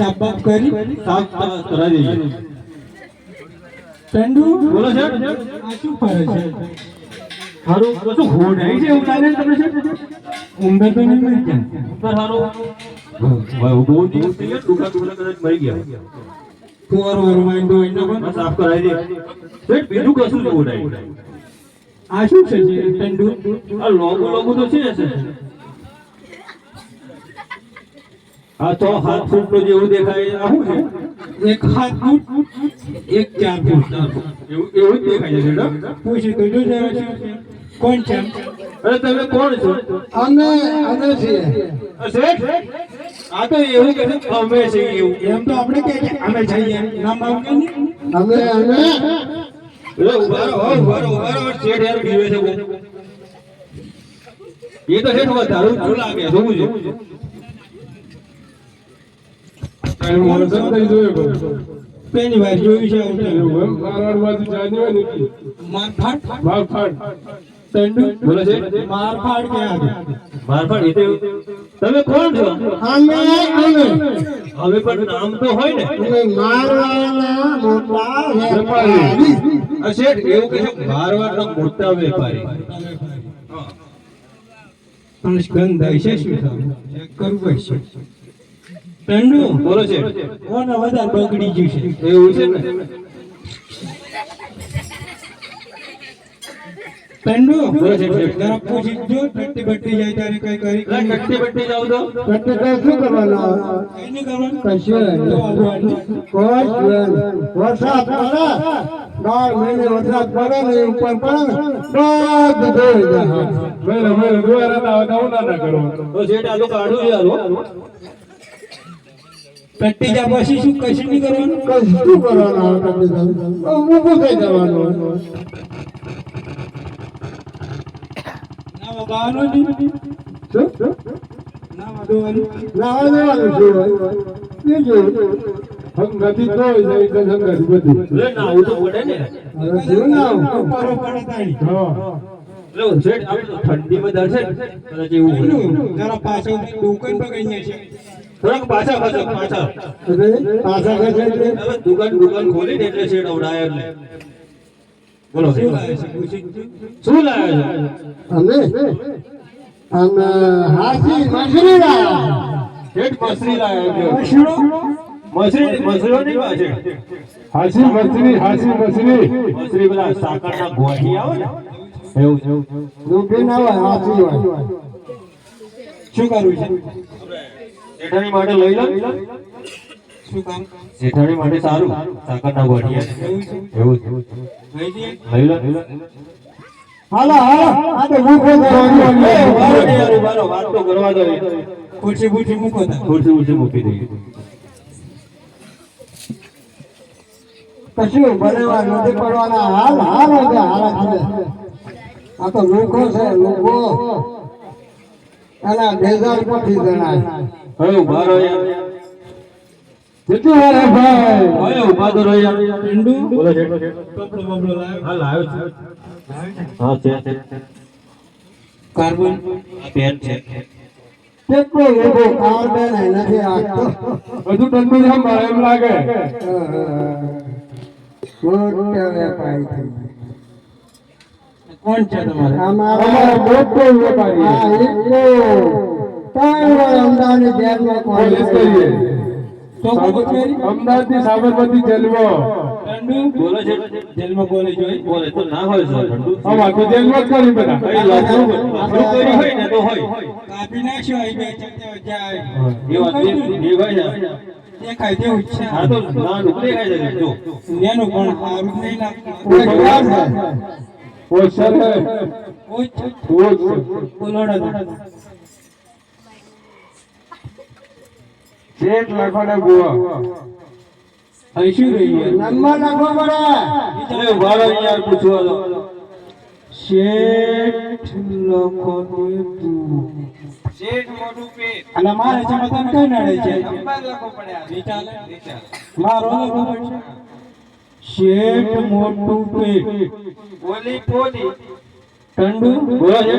સાફ કરી સાફ સાફ કરાવી ચંદુ બોલો છે આ શું ફરે છે? હારો કશું હોડ આવી છે એવું લાગે છે ઊંઘે તો નહીં મરી જાય ઉપર હારું. બહુ બહુ દિવસ થઈ ગયા ટૂંકા ટૂંકા કદાચ મરી ગયા. કુંવર વર માંડો એનો પણ સાફ કરાવી દે. બીજું કશું હોડ આ શું છે ચંદુ આ લોગો લોગો તો છે છે આ તો હાથ ફૂટ નો જેવું દેખાય આવું છે? એક હાથ ફૂટ એક ચાર ફૂટ. એવું એવું જ દેખાય છે પૂછી તો જો છે. કોણ છે? અરે તમે કોણ છો? અમે અમે છીએ. આ શેઠ? આ તો એવું કે અમે છે એવું. એમ તો આપણે કે અમે છીએ નામ આવકે કે અમે અમે. એટલે ઊભા રહો ઊભા રહો ઊભા રહો શેઠ યાર બીવે છે એ તો શેઠ વધારું જો લાગે જોવું છે. પહેલી વાર જોયું છે તમે કોણ છો અમે અમે હવે પણ નામ તો હોય ને શેઠ એવું કે છે મારવાડનો મોટા વેપારી પણ ગંધ છે શું કરવું પડશે ચંદુ બોલો છે. કોને વધારે બગડી ગયું છે? એવું છે ને? ચંદુ બોલો છે, છે. જરા પૂછી જો ટટ્ટી બટ્ટી જાય ત્યારે કઈ કરી લા, બટ્ટી જાવ તો. એટલે તો શું કરવાનું? કઈ નહીં કરવાનું? કશું નહીં. તો આવવાનું. કોઈ વરસાદ પડે. બાર મહિને વરસાદ પડે ને ઉપર પડે ને બધું ધોઈ જાય. તો શેઠ આ તો કાઢું છે હાલો. ટટ્ટી જા પછી શું કશું નહીં કરવાનું? કશું કરવાનું આવે ઊભું થઈ જવાનું ના વગાવાનું નહીં શું? ના વગાવાનું નાવા દેવાનું શું? બીજું લે, નાવું તો પડે ને. હવે શું નાવું? પરો પડે તાળી લે, શેઠ ઠંડીમાં દર્શન. જરા પાછળ દુકાન પકડીને છે. થોડાક પાછા પાછા. પાછા પાછા ખસે એટલે? દુકાન દુકાન ખોલી ને એટલે શેઠ અવડાય એટલે બોલો શું લાગે છે. શું લાવે છે? અમે? અમે હાથી મશરી લાવ્યા શેઠ મશરી લાવ્યા છે શીરો? મસરી? નહીં પાછળ હાસી મછલી હાસી મછલી મસરી પેલા સાકરના ગોઠી આવે ને? એવું એવું છે. ના હોય હાથી હોય. શું કરવું છે? જેઠાણી માટે લઈ લો. શું કામ? જેઠાણી માટે સારું. સાકરના ગોઠિયા એવું છે. લઈ લો. હાલો હાલો. આ તો. વાત કરવા દો ખુરશી મૂકો ખુરશી મૂકી દઈએ. કશું બનાવવા નથી પડવાના. હાલ હાલ હોય હાલ આ તો લોકો છે લોકો એના બેજાર પછી જણાય. હવે ઊભા રહો યાર કેટલી વાર હે ભાઈ? હવે ઊભા તો રહો યાર બોલો શેઠ કપડો બપડો લાવ્યો. હા લાવ્યો છે. હા છે છે. કાર્બન? આ પેન છે. કેટલો લોકો કાવડે ને રાખતો બધું છે મારે એમ લાગે. મોટો વેપારી થઈ કોણ છે તમારે? અમારો મોટો વેપારી આ એકલો ત્રણ જેલમાં કોલેજ કરીએ તો કોણ કરી અમદાવાદ સાબરમતી જેલમાં ચંદુ બોલો છે જેલમાં બોલે જોઈ બોલે તો ના હોય સર ઠંડુ આમાં તો જેલમાં જ કરી બધા કઈ લફરું લફરું હોય ને તો હોય કાપી નાખ્યો અહીં બે ચંદે જાય એ વાત એ એ હોય ને દેખાય તેવું છે આ તો ના નુકરી ખાઈ જાય જો એનું પણ સારું નહીં લાગતું બોલોડો શેઠ લખો ને બુઆ અહીં શું રહ્યું નંબર લખવો પડે. અરે ઊભા યાર પૂછવા દો શેઠ લખો દેવું અને મારે છે મતલબ કઈ નડે છે? વિચારે? મારો લખો પડશે શેઠ મોટું પેટ ઠંડુ બોલો છે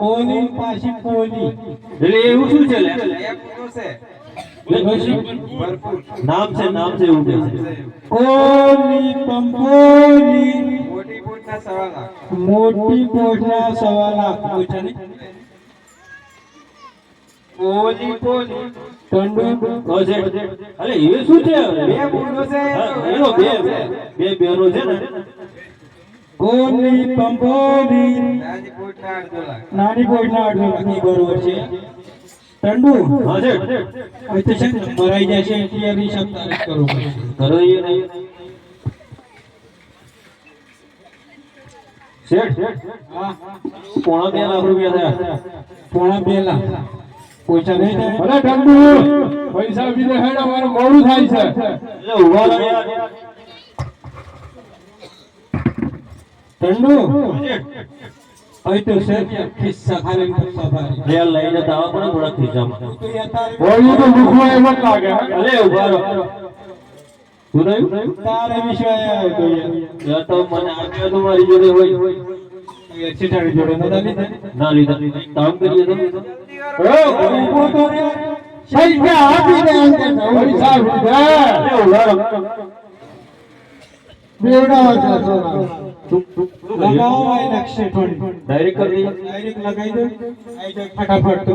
ઓલી પાછી પોલી એટલે એવું શું છે લે? ભરપૂર નામ છે નામ છે એવું કે છે ઓલી પંપોલી મોટી પોટના સવા લાખ મોટી કોઠના સવા લાખ કોઠા ને ઓલી પોલી ટંડુ કહો છે અરે એ શું છે? બે બોલો છે। હા, એનો બે બે બેનો છે ને? ઓલી પંપોલી. નાની પોટના અડધો લાખ નાની કોઠના અડધો લાખની બરોબર છે. ટંડુ હા તો છે ને મરાઈ જશે એટલે એની શબ્દ કરવું પડશે કરો એ નહીં. શેઠ હા. પોણા બે લાખ રૂપિયા થયા. પોણા બે લાખ. પૈસા નહીં પૈસા બીજે હેડ અમારું મોડું થાય છે. એટલે ઊભા રહો યાર ટંડુ હવે તો છે ખિસ્સા ખાલી લે લઈને દાવા પણ થોડા ખીચામાં તો તો દુખવા એમ જ લાગે. અલે ઊભા રહો. તારે વિશ્વાસ આવ્યો તો યાર. યાર તો મને આપ્યો તો મારી જોડે હોય. એ જોડે નતા લીધા? ના લીધા. કામ કરીએ તો? તો રે. આપી દે ઊભા રહો. છો. સોના. લગાવો આ નકશે થોડી ડાયરેક્ટ કરી ડાયરેક્ટ લગાવી દો આઈ જાય ફટાફટ તો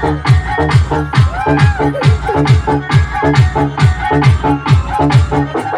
Thank you.